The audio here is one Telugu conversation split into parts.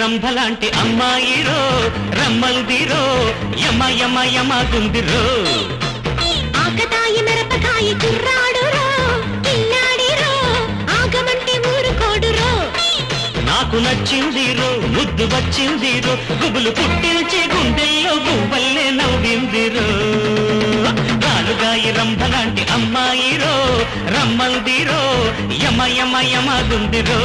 రంభలాంటి అమ్మాయిరో రమ్మల్దిరో యమ యమ యమ గుందిరో. నాకు నచ్చిందిరో ముద్దు వచ్చిందిరో గుబులు పుట్టించి గుండెల్లో గువ్వల్లే నవ్విందిరో. నాలుగాయి రో అమ్మాయిరో రమ్మందిరో యమ యమ యమ గుందిరో.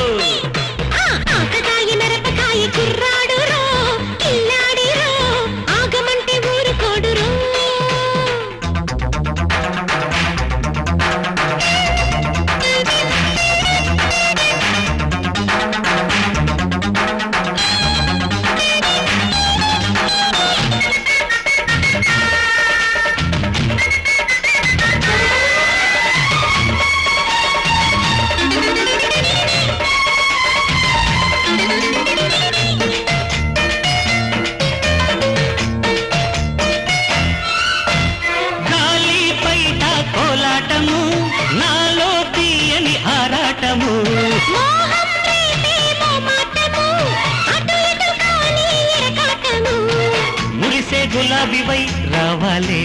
మురిసే గులాబీవై రావాలే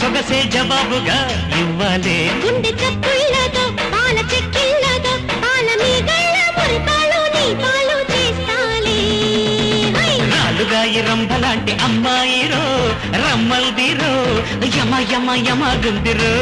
సొగసే జవాబుగా ఇవ్వాలే. గుండె చప్పుళ్ళతో పాల చెక్కిళ్ళతో పాల మీగళ్ళ మురిపాలు నీ పాలు చేస్తాలే. హై! నాలుగాయి రంభలాంటి అమ్మాయిరో రమ్మల్దిరో యమ యమ యమ గుందిరో.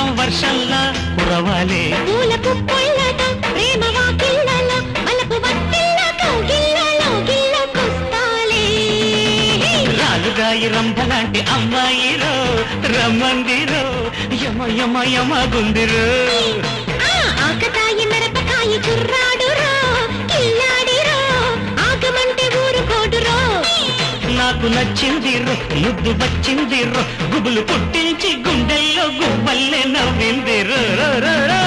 సరసం వర్షంలా కురవాలే. పూల పుప్పొళ్ళతో ప్రేమ వాకిళ్ళలో కౌగిళ్ళలో గిల్లకొస్తాలే రాలుగాయి రంభలాంటి అమ్మాయిరో రమ్మందిరో యమ యమ యమ గుందిరో. నాకు నచ్చింది రో ముద్దు వచ్చింది రో. గుబులు పుట్టించి గుండెల్లో గుబ్బల్లే నవ్వింది రో రో రో.